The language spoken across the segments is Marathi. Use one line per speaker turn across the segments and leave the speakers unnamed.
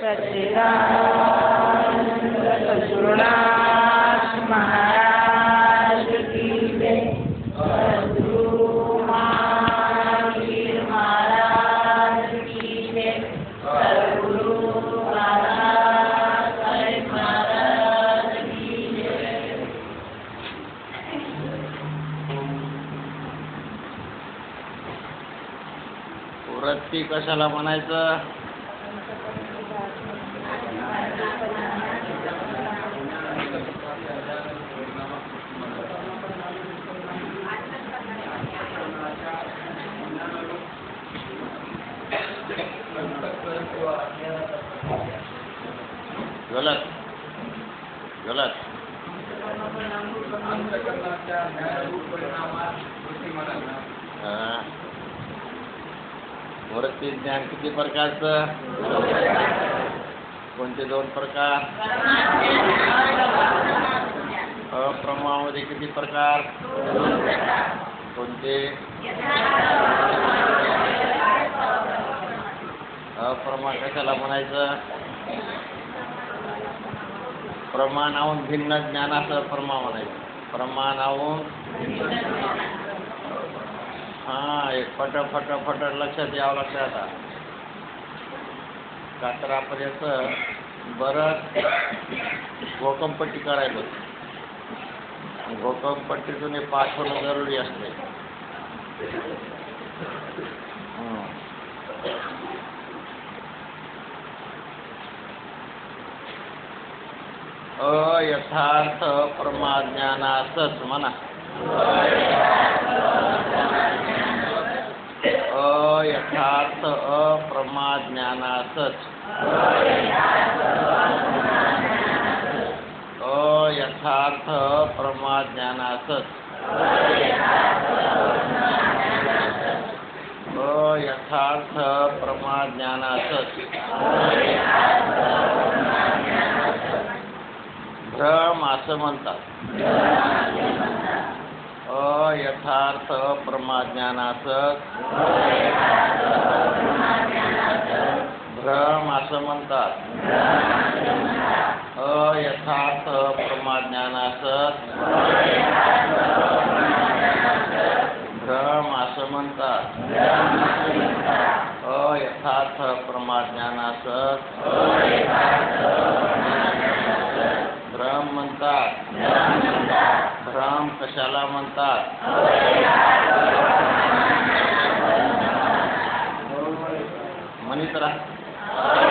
सच्चिदानंद सद्गुरुनाथ महाराज की जय सद्गुरु महाराज की जय सद्गुरु महाराज की जय
वृत्ती कशाला म्हणायचं? गलत. गलत. वरती वृत्ती ज्ञान किती प्रकारचं? कोणते दोन प्रकार? अप्रमामध्ये किती प्रकार? कोणते? अप्रमा कशाला म्हणायचं? प्रमाणाहून भिन्न ज्ञानाचं प्रमा म्हणायचं प्रमाणाहून हा एक फट फट फट लक्षात यावं लक्षात कात्रापर्यंत बरंच घोकमपट्टी करायला घोकमपट्टीतून हे पास होणं जरुरी असते हं. अयथार्थ परमाज्ञानासच म्हणा. अयथार्थ अप्रमाज्ञानासच अयथार्थ प्रमाज्ञानासच अयथार्थ प्रमाज्ञानासच भ्रम असं म्हणतात. अयथार्थ प्रमाज्ञानाचं भ्रम असं म्हणतात. अयथार्थ प्रमाज्ञानाचं भ्रम असं म्हणतात. अयथार्थ प्रमाज्ञानाचं म्हणतात भ्राम कशाला म्हणतात म्हणित राहा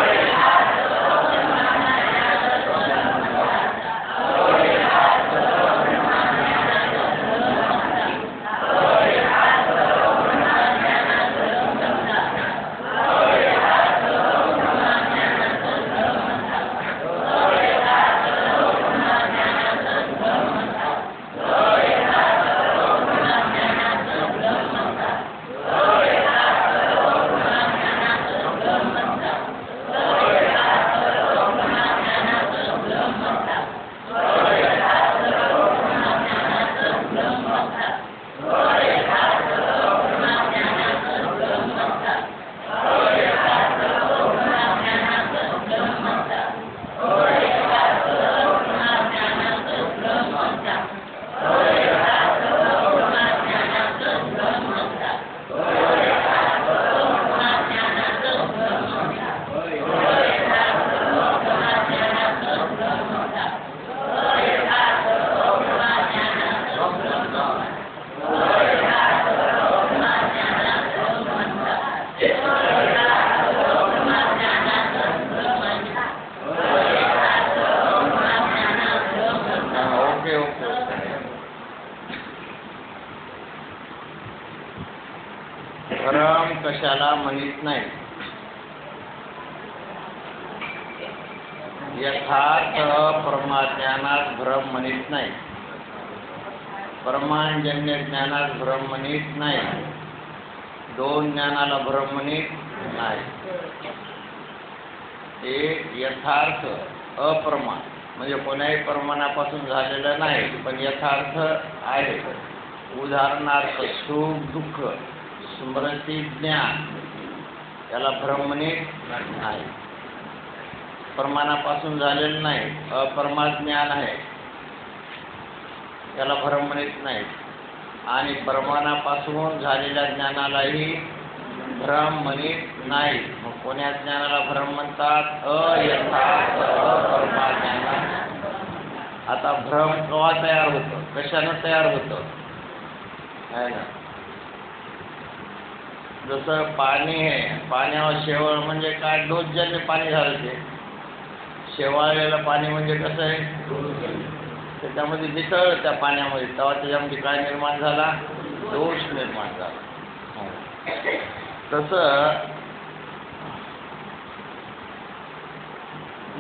कशाला म्हणत नाही. यथार्थ परमाज्ञानात भ्रम म्हणत नाही. परमाजन्य ज्ञानात भ्रम म्हणत नाही. दोन ज्ञानाला भ्रम म्हणत नाही. एक यथार्थ अप्रमाण म्हणजे कोणाही प्रमाणापासून झालेलं नाही पण यथार्थ आहे. उदाहरणार्थ सुख दुःख. स्मृती ज्ञान. याला भ्रमणे नाही प्रमाणापासून झालेलं नाही अप्रमाण ज्ञान आहे. त्याला भ्रम म्हणत नाही. आणि प्रमाणापासून झालेल्या ज्ञानालाही भ्रम म्हणत नाही. मग कोण्या ज्ञानाला भ्रम म्हणतात? अयथार्थ अप्रमा आता भ्रम केव्हा तयार होतं? कशानं तयार होतं? आहे ना? जसं पाणी आहे पाण्यावर शेवळ म्हणजे काय? डोसजन्य पाणी झालं ते शेवाळलेलं पाणी म्हणजे कसं आहे? त्याच्यामध्ये वितळ त्या पाण्यामध्ये. तेव्हा त्याच्यामध्ये काय निर्माण झाला? दोष निर्माण झाला. हो. तसं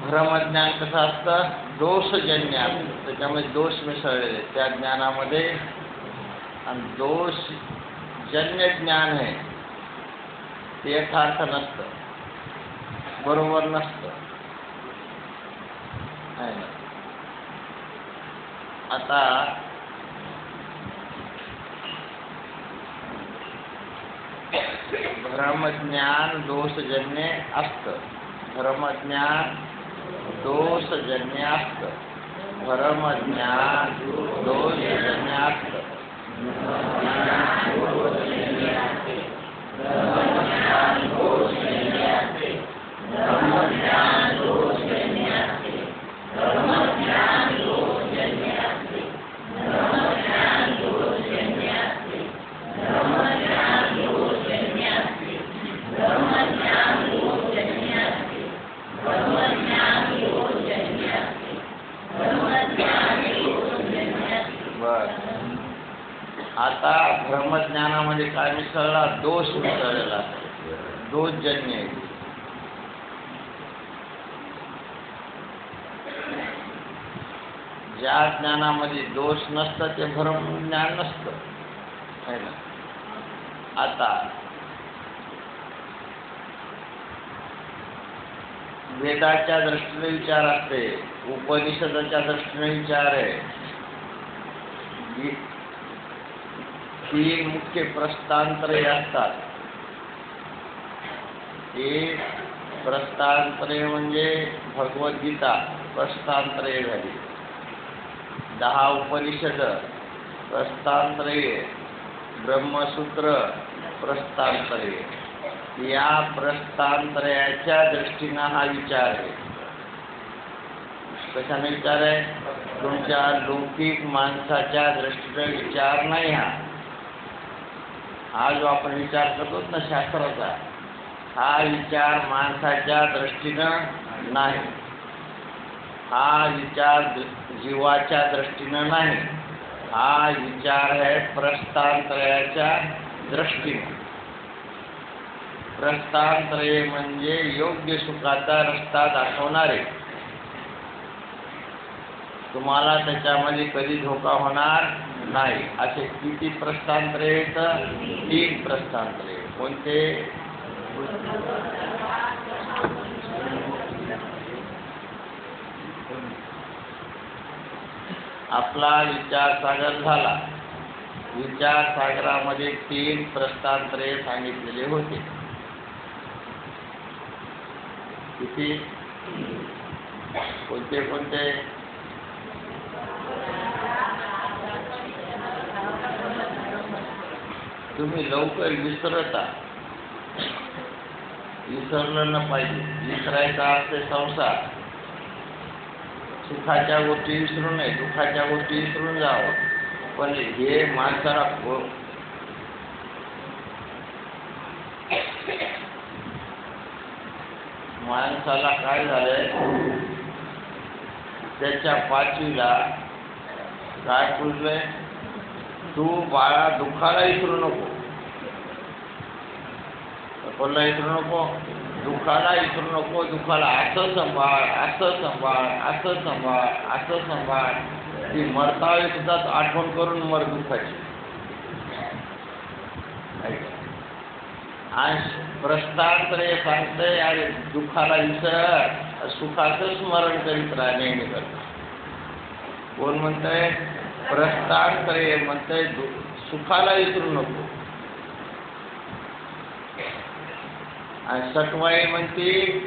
भ्रमज्ञान कसं असतं? दोषजन्य असतं त्याच्यामध्ये दोष मिसळलेले. त्या ज्ञानामध्ये आणि दोषजन्य ज्ञान आहे. ते यथार्थ नसतं. बरोबर नसतं. आता भ्रमज्ञान दोषजन्य असतं. भ्रमज्ञान दोषजन्य असतं. भ्रमज्ञान दोषजन्य असतं. आता ब्रह्मज्ञानामध्ये काय मिसळला? दोष मिसळलेला. दोषजन्य आहे. ज्या ज्ञानामध्ये दोष नसतं ते भ्रम नसतं. है ना? आता वेदाच्या दृष्टीने विचार असते. उपनिषदाच्या दृष्टीने विचार आहे. ही- तीन मुख्य प्रस्थांतरे असतात. एक प्रस्थांतरे म्हणजे भगवद्गीता झाली. दहा उपनिषद प्रस्थांतरे ब्रह्मसूत्र प्रस्थांतरे या प्रस्थांतराच्या दृष्टीनं हा विचार आहे. कशाने विचार आहे? तुमच्या लौकिक माणसाच्या दृष्टीने विचार नाही हा. हा जो आपण विचार करतो ना शास्त्राचा हा विचार माणसाच्या दृष्टीनं नाही. हा विचार जीवाच्या दृष्टीनं नाही. हा विचार आहे प्रस्तांतरयाच्या दृष्टीनं. प्रस्तांतरे म्हणजे योग्य सुखाचा रस्ता दाखवणारे. तुम्हाला त्याच्यामध्ये कधी धोका होणार नाही. असे किती प्रस्थांतरे आहेत? तीन प्रस्थांतरे कोणते? आपला विचारसागर झाला. विचार सागरामध्ये तीन प्रस्थांतरे सांगितलेले होते. किती? कोणते कोणते? तुम्ही लवकर विसरता. विसरलं न पाहिजे. विसरायचा असते संसार. सुखाच्या गोष्टी विसरू नये. दुःखाच्या गोष्टी विसरून जावं. पण हे माणसाला माणसाला काय झालंय? त्याच्या पाचवीला काय पुजलंय तू बाळा दुःखाला विसरू नको. कोणला विसरू नको. दुःखाला विसरू नको. दुःखाला असं सांभाळ असं सांभाळ असं सांभाळ असं सांभाळ. ती मरताळी सुद्धा आठवण करून मर दुःखाची. आणि हे सांगते अरे दुःखाला विसर सुखाचं स्मरण करीत राहा नेहमी करता. कोण म्हणतंय? प्रस्थांतरे म्हणतंय दु- सुखाला विसरू नको. आणि सटवाई म्हणते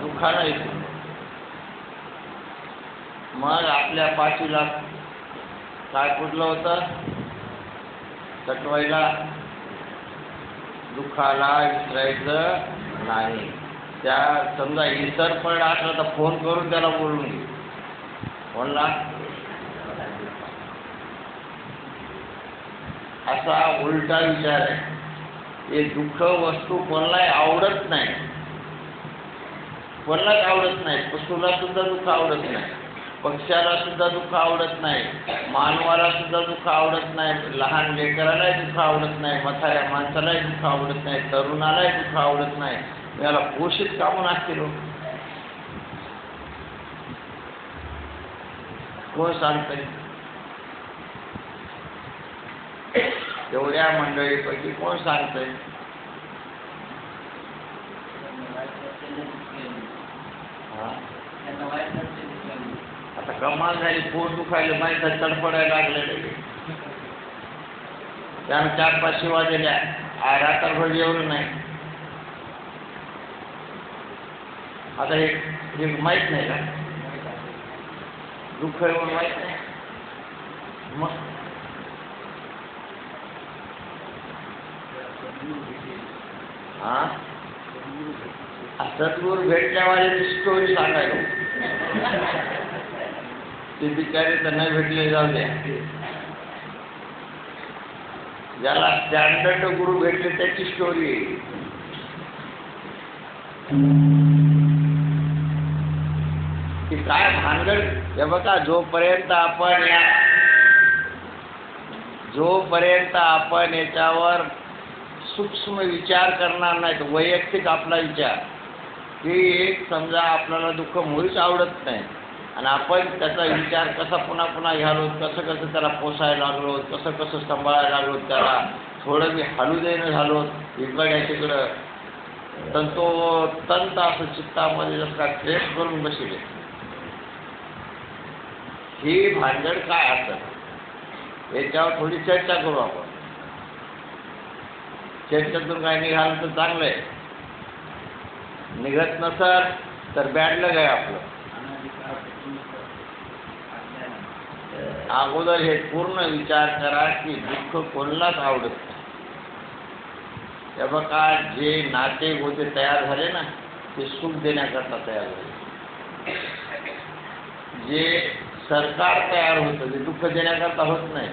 दुखाला विसरू नको. मग आपल्या पाचवीला काय कुठलं होतं? सटवाईला दुखाला विसरायचं नाही. त्या समजा इतर पण असला तर फोन करून त्याला बोलून घे. म्हणला असा उलटा विचार आहे. हे दुःख वस्तू कोणालाही आवडत नाही. कोणालाच आवडत नाही. पशुला सुद्धा दुःख आवडत नाही. पक्ष्याला सुद्धा दुःख आवडत नाही. मानवाला सुद्धा दुःख आवडत नाही. लहान लेकरालाही दुःख आवडत नाही. मथाऱ्या माणसालाही दुःख आवडत नाही. तरुणालाही दुःख आवडत नाही. याला पोषित कामून असतील हो. कोण सांगतंय? एवढ्या मंडळीपैकी कोण सांगतंय? आता कमाल झाली पोट दुखायला माहीत आहे, तडफडायला लागलेले त्यानं चार पाच शिवा दिल्या. रात्रभर जेवलं नाही. आता हे माहीत नाही का? दुःख आहे माहीत नाही. मग हा? सद्गुरू भेटल्यावाले स्टोरी सांगायला. ते बिचारे त्यांना भेटले जाऊ द्या ज्याला स्टँडर्ड गुरु भेटले त्याची स्टोरी आहे. की काय भानगड? हे बघा जोपर्यंत आपण या जोपर्यंत आपण याच्यावर सूक्ष्म विचार करणार नाहीत वैयक्तिक आपला विचार. की एक समजा आपल्याला दुःख मुळीच आवडत नाही. आणि आपण त्याचा विचार कसा पुन्हा पुन्हा घ्यालो कसं कसं त्याला पोसायला लागलो कसं कसं सांभाळायला लागलो त्याला थोडं मी हालू देणं झालो इकडे तिकडं. तंतो तंत असं चित्तामध्ये जसं का ट्रेस करून बसले. ही भांडण काय असत याच्यावर थोडी चर्चा करू आपण. चर्चेतून काय निघालं तर चांगलं आहे. निघत नसल तर बॅड काय आहे आपलं. अगोदर हे पूर्ण विचार करा की दुःख कोणालाच आवडत नाही. हे बघा जे नाते गोते तयार झाले ना ते सुख देण्याकरता तयार झाले. जे सरकार तयार होतं ते दुःख देण्याकरता होत नाही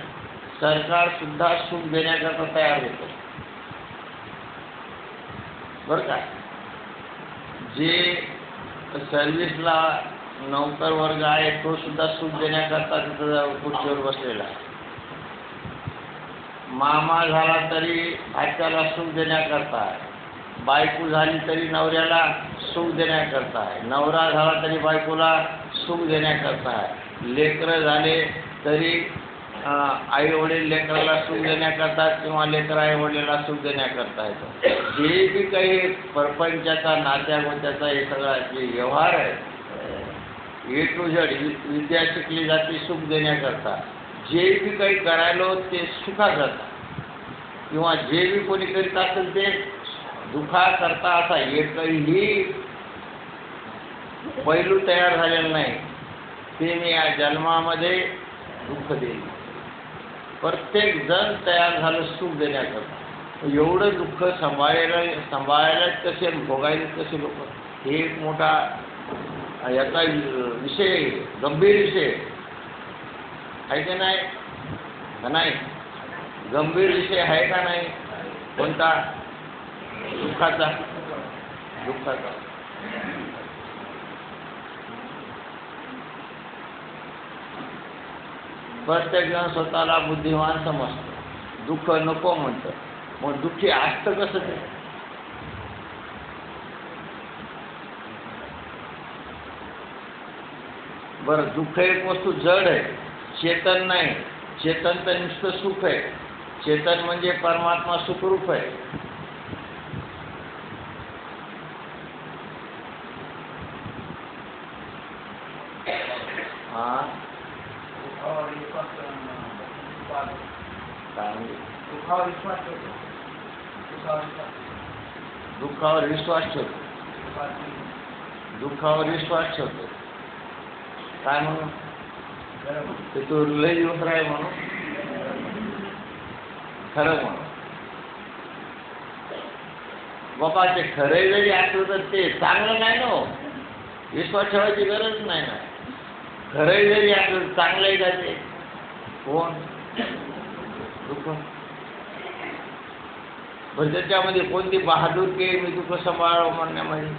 सरकार सुद्धा सुख देण्याकरता तयार होतं. बरं का. जे सर्विसला नौकर वर्ग आहे तो सुद्धा सुख देण्याकरता तिथं खुर्चीवर बसलेला आहे. मामा झाला तरी भाच्याला सुख देण्याकरता आहे. बायको झाली तरी नवऱ्याला सुख देण्याकरता आहे. नवरा झाला तरी बायकोला सुख देण्याकरता आहे. लेकरं झाले तरी आई वडील लेकराला सुख देण्याकरता किंवा लेकर आई वडिलाला सुख देण्याकरता येतं जे बी काही परपंचाचा नात्या गोत्याचा हे सगळा जे व्यवहार आहे ए टू झेड विद्या शिकली जाते सुख देण्याकरता. जे बी काही करायलो ते सुखाकरता. किंवा जे बी कोणी करीत असेल ते दुखाकरता असा एकही पैलू तयार झालेला नाही. ते मी या जन्मामध्ये दुःख देईल प्रत्येक जण तयार झालं सुख देण्याकरता एवढं दुःख सांभाळायला सांभाळायलाच कसे भोगायला कसे लोक? हे एक मोठा याचा विषय गंभीर विषय आहे का नाही? का नाही? गंभीर विषय आहे का नाही? कोणता? दुःखाचा. दुःखाचा. प्रत्येक जण स्वतःला बुद्धिमान समजतो. दुःख नको म्हणतं. मग दुःखी असतं कसं ते? बरं दुःख एक वस्तू जड आहे. चेतन नाही. चेतन तर नुसतं सुख आहे. चेतन म्हणजे परमात्मा सुखरूप आहे हा काय म्हणजे? दुःखावर विश्वास ठेवतो दुःखावर विश्वास ठेवतो काय म्हणून ते तू लय दिवस राहील म्हणून खरं म्हणून बाबा ते खरं जरी असलं तर ते चांगलं नाही ना हो. विश्वास ठेवायची गरज नाही ना खरं जरी असलं तर चांगलं आहे का ते कोण दुःख पण त्याच्यामध्ये कोणती बहादूरकी आहे मी दुःख सांभाळावं म्हणण्यामध्ये?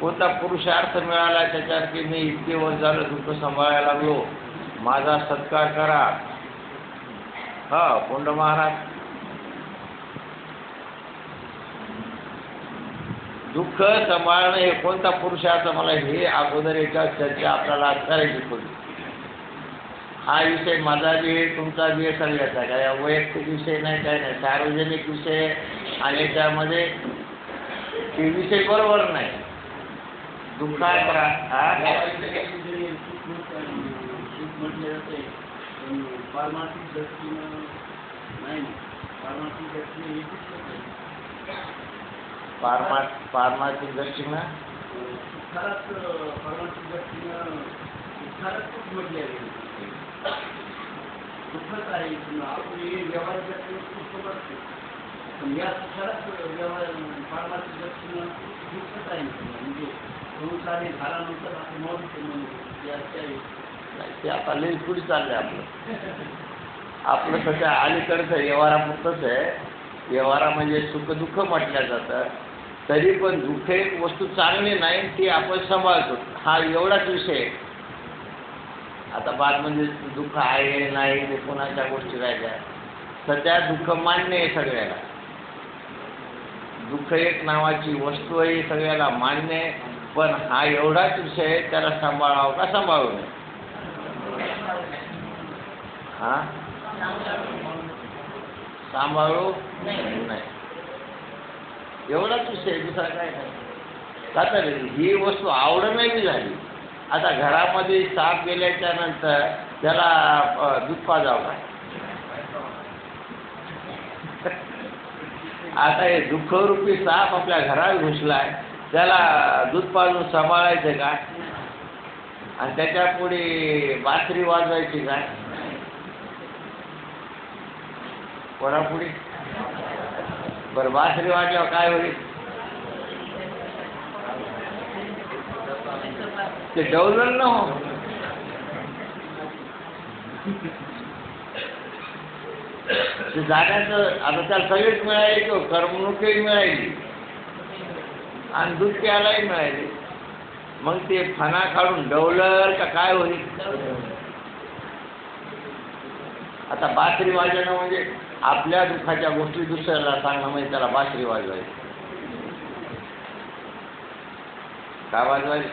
कोणता पुरुषार्थ मिळाला त्याच्यात की मी इतके वर्ष झालं दुःख सांभाळायला लागलो? माझा सत्कार करा. हा कोंड महाराज. दुःख सांभाळणं हे कोणता पुरुषार्थ? मला हे अगोदर याच्या चर्चा आपल्याला करायची पडली हा विषय माझा बी आहे तुमचा बी आहे सगळ्याचा काय वैयक्तिक विषय नाही काय नाही सार्वजनिक विषय आहे. आणि त्यामध्ये ते विषय बरोबर नाही दुःखात रा- हा?
पारमार्थिक दृष्टीनं आहे. आपण हे पण या व्यवहार आहे म्हणजे झाल्यानंतर आपण म्हणून याच्या
ते आता पुढे चाललंय आपलं. आपलं सध्या अलीकडचं व्यवहारापुरतंच आहे. व्यवहारा म्हणजे सुख दुःख म्हटलं जातं. तरी पण दुःख एक वस्तू चांगली नाही ती आपण सांभाळतो. हा एवढाच विषय आहे. आता बाद म्हणजे दुःख आहे नाही ते कोणाच्या गोष्टी राहिल्या? सध्या दुःख मान्य आहे सगळ्याला. दुःख एक नावाची वस्तू आहे सगळ्याला मान्य आहे पण हा एवढाच विषय आहे त्याला सांभाळावं का सांभाळू नये हा? सांभाळू? नाही. एवढाच विषय दुसरा काय नाही. का तर ही वस्तू आवडणं बी झाली. आता घरामध्ये साप गेल्याच्यानंतर त्याला दूध पाजावं का आता हे दुःखरूपी साप आपल्या घरात घुसलाय त्याला दूध पाजून सांभाळायचं का? आणि त्याच्या पुढे बासरी वाजवायची काय कोणापुढे? बरं बासरी वाजल्यावर काय होईल? ते डवलं ना हो. ते जाण्याचं आता त्याला सगळीच मिळाली तो करमणुकही मिळाली. आणि दूध प्यायलाही मिळाली. मग ते फणा काढून डवलर का काय होईल? आता बासरी वाजवणं म्हणजे आपल्या दुःखाच्या गोष्टी दुसऱ्याला सांगणं म्हणजे त्याला बासरी वाजवायची. काय वाजवायची?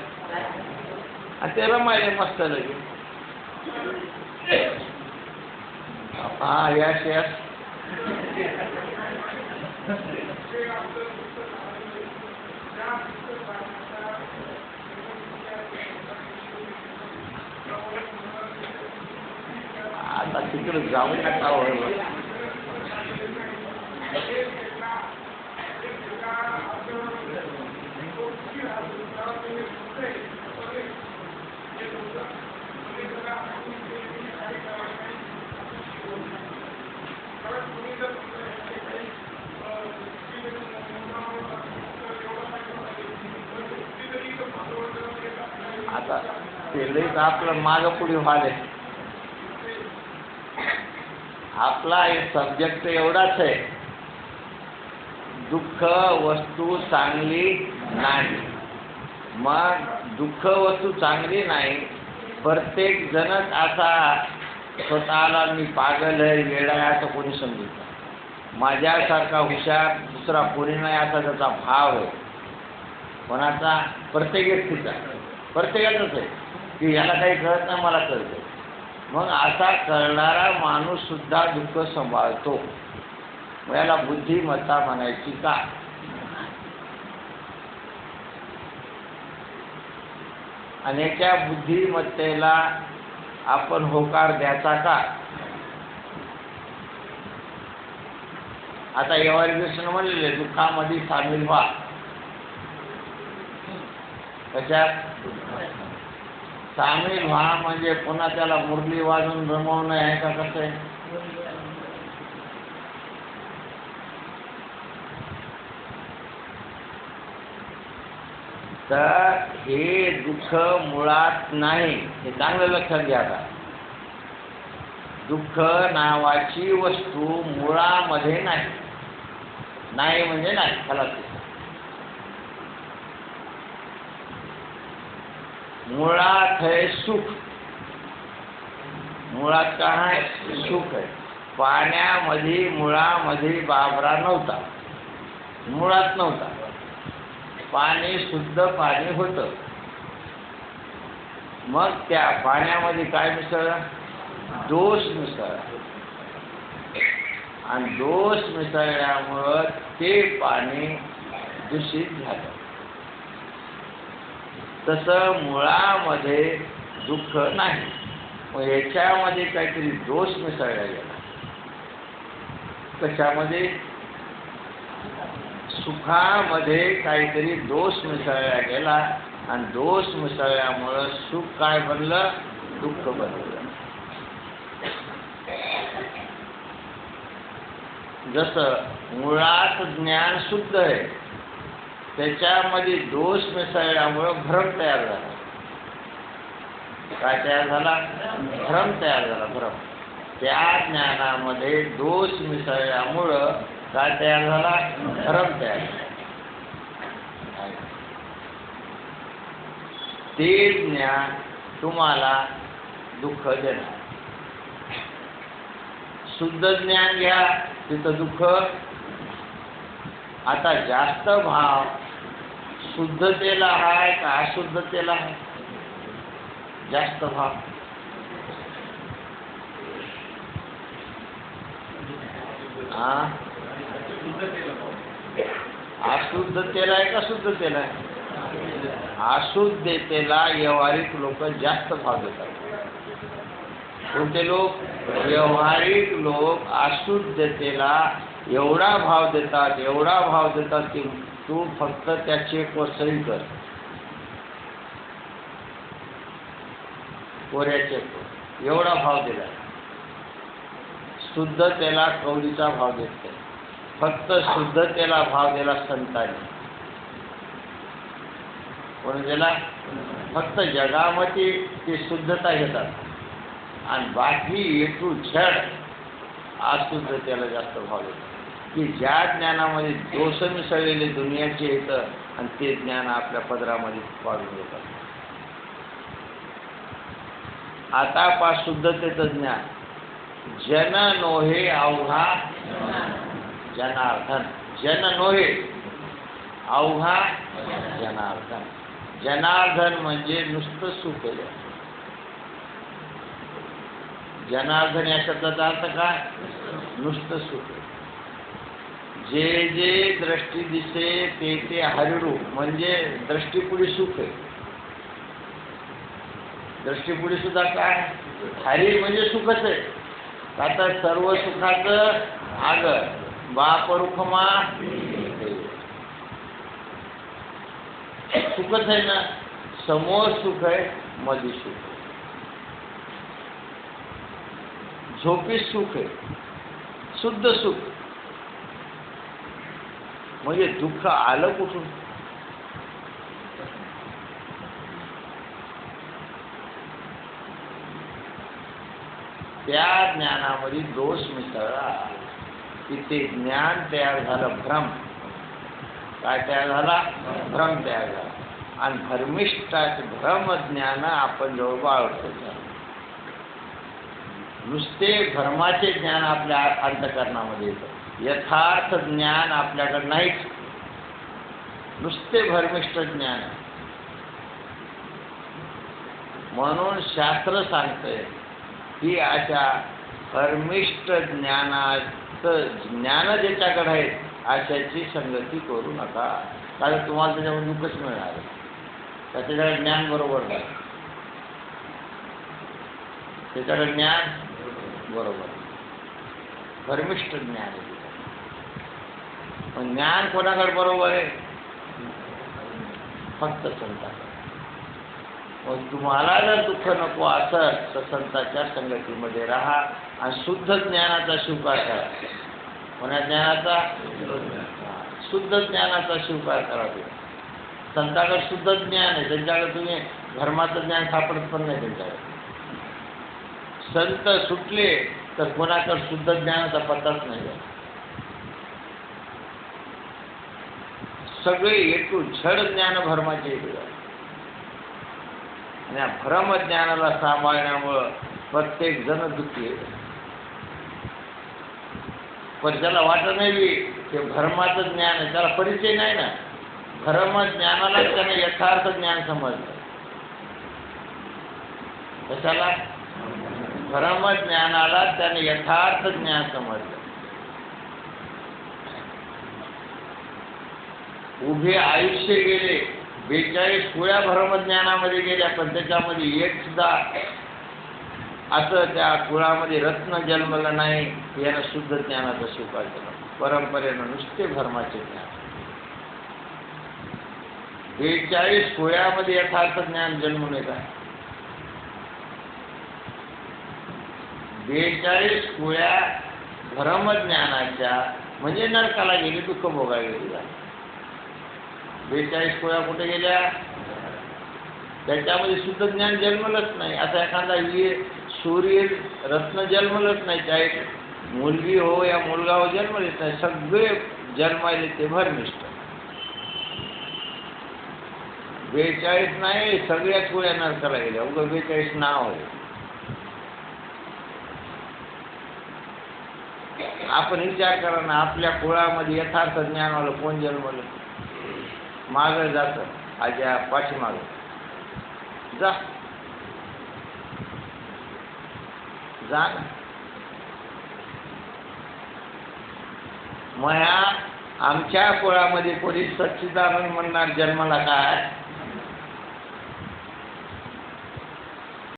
आणि ते रमायले मस्त लगे हा यश यश आता तिकडे जाऊ नका वळलं. आता लईच आपलं मागं पुढे व्हाले आपला एक सब्जेक्ट एवढाच आहे. दुःख वस्तू चांगली नाही. मग दुःख वस्तू चांगली नाही. प्रत्येक जणच असा स्वतःला मी पागल आहे वेडा आहे असं कोणी समजत माझ्यासारखा हुशार दुसरा कोणी नाही असा त्याचा भाव आहे. कोणाचा? प्रत्येक व्यक्तीचा. प्रत्येकाचाच आहे. की याला काही कळत नाही मला कळतं. मग असा करणारा माणूस सुद्धा दुःख सांभाळतो. याला बुद्धिमत्ता म्हणायची का? आणि बुद्धिमत्तेला आपण होकार द्यायचा का? आता येवारी कृष्ण म्हणलेले दुःखामध्ये सामील व्हा. कशात? सामील व्हा म्हणजे पुन्हा त्याला मुरली वाजून रमवणं आहे का कसं आहे? तर हे दुःख मुळात नाही. हे चांगलं लक्षात घ्या आता. दुःख नावाची वस्तू मुळामध्ये नाही. नाही म्हणजे नाही खलासी मुळात आहे सुख. मुळात काय सुख आहे पाण्यामध्ये मुळामध्ये बाबरा नव्हता. मुळात नव्हता. पाणी शुद्ध पाणी होतं. मग त्या पाण्यामध्ये काय मिसळलं? दोष मिसळला. आणि दोष मिसळल्यामुळं ते पाणी दूषित झालं. तसं मुळामध्ये दुःख नाही. मग याच्यामध्ये काहीतरी दोष मिसळला गेला. कशामध्ये सुखामध्ये काहीतरी दोष मिसळला गेला आणि दोष मिसळल्यामुळं सुख काय बनलं? दुःख बनलं. जसं मुळात ज्ञान शुद्ध आहे त्याच्यामध्ये दोष मिसळल्यामुळं भ्रम तयार झाला. काय तयार झाला? भ्रम तयार झाला भ्रम. त्या ज्ञानामध्ये दोष मिसळल्यामुळं काय तयार झाला? भ्रम तयार झाला. ते ज्ञान तुम्हाला दुःख देणार. शुद्ध ज्ञान घ्या तिथं दुःख. आता जास्त भाव शुद्धतेला आहे का अशुद्धतेला आहे जास्त भाव. अशुद्धतेला आहे का शुद्धतेला आहे? अशुद्धतेला व्यवहारिक लोक जास्त भाव देतात. कोणते लोक? व्यवहारिक लोक अशुद्धतेला एवढा भाव देतात एवढा भाव देतात की तू फक्त त्याचे सही कर. कोऱ्याचे एवढा भाव दिला. शुद्धतेला कवडीचा भाव देत. नाही फक्त शुद्धतेला भाव दिला संतांनी. कोण दिला? फक्त जगामध्ये ते शुद्धता घेतात. आणि बाकी ए टू झड अशुद्धतेला जास्त भाव देतात. की ज्या ज्ञानामध्ये दोष मिसळलेले दुनियाचे येतं आणि ते ज्ञान आपल्या पदरामध्ये पाडून देतात आता पा शुद्धतेचं ज्ञान. जन नोहे अवघा. जनार्दन. जन नोहे. अवघा. जनार्दन. जनार्दन म्हणजे नुसतं सुख जनार्दन या शब्दाचा अर्थ काय? नुसतं सुख जे जे दृष्टी दिसे ते ते हरिरूप म्हणजे दृष्टीपुढे सुख आहे. दृष्टीपुढे सुद्धा काय? हरी म्हणजे सुखच आहे. आता सर्व सुखाचं आग बाप रुखमा सुखच आहे ना? समोर सुख आहे मधी सुख आहे. सुख आहे. शुद्ध सुख. म्हणजे दुःख आलं कुठून? त्या ज्ञानामध्ये दोष मिसळला की ते ज्ञान तयार झालं भ्रम. काय तयार झाला? भ्रम तयार झाला. आणि धर्मिष्ठाचे भ्रम ज्ञान आपण जवळ बाळगतो. नुसते धर्माचे ज्ञान आपल्या अंतकरणामध्ये येतं. यथार्थ ज्ञान आपल्याकडे नाहीच. नुसते भरमिष्ठ ज्ञान. म्हणून शास्त्र सांगतंय की अशा परमिष्ट ज्ञानाचं ज्ञान ज्याच्याकडे आहे अशाची संगती करू नका. कारण तुम्हाला त्याच्यावर दुःखच मिळणार. त्याच्याकडे ज्ञान बरोबर नाही. त्याच्याकडे ज्ञान बरोबर परमिष्ट ज्ञान आहे. पण ज्ञान कोणाकडे बरोबर आहे? फक्त संताकडे मग तुम्हाला जर दुःख नको असं तर संतांच्या संगतीमध्ये राहा आणि शुद्ध ज्ञानाचा स्वीकार करा. कोणा ज्ञानाचा? शुद्ध ज्ञानाचा स्वीकार करा तुम्ही. संतांकडे शुद्ध ज्ञान आहे. त्यांच्याकडे तुम्ही धर्माचं ज्ञान सापडत पण नाही त्यांच्याकडे. संत सुटले तर कोणाकडे शुद्ध ज्ञानाचा पत्ताच नाही. सगळे एकूण छड ज्ञान भरमाचे आणि या भ्रम ज्ञानाला सांभाळण्यामुळं प्रत्येक जण दुःखी आहे पण त्याला वाटत नाही ते भ्रमाचं ज्ञान आहे त्याला परिचय नाही ना. भ्रम ज्ञानाला त्याने यथार्थ ज्ञान समजलं. कशाला? भ्रम ज्ञानाला त्याने यथार्थ ज्ञान समजलं. उभे आयुष्य गेले बेचाळीस कुळ्या भ्रमज्ञानामध्ये गेल्या पण त्याच्यामध्ये एक सुद्धा असं त्या कुळामध्ये रत्न जन्मलं नाही यानं शुद्ध ज्ञानाचा स्वीकार केला. परंपरेनं नुसते धर्माचे ज्ञान. बेचाळीस कुळ्यामध्ये यथार्थ ज्ञान जन्मून येत आहे. बेचाळीस कुळ्या भ्रमज्ञानाच्या म्हणजे नरकाला गेली दुःख भोगायला गेली. बेचाळीस कोया कुठे गेल्या? त्याच्यामध्ये शुद्ध ज्ञान जन्मलंच नाही. असा एखादा ये सूर्य रत्न जन्मलंच नाही. चाहे मुलगी हो या मुलगा हो जन्मलेच नाही. सगळे जन्माले ते भरनिष्ठ. बेचाळीस नाही सगळ्याच कुळ्या नरकाला गेल्या. उगं बेचाळीस नाव आहे. आपण विचार करा ना आपल्या कुळामध्ये यथार्थ ज्ञान आलं कोण जन्मलं? मागं जातं. आज्या पाठीमागं. जा. जा. मया आमच्या कुळामध्ये कोणी सच्चिदानंद म्हणणार जन्माला काय?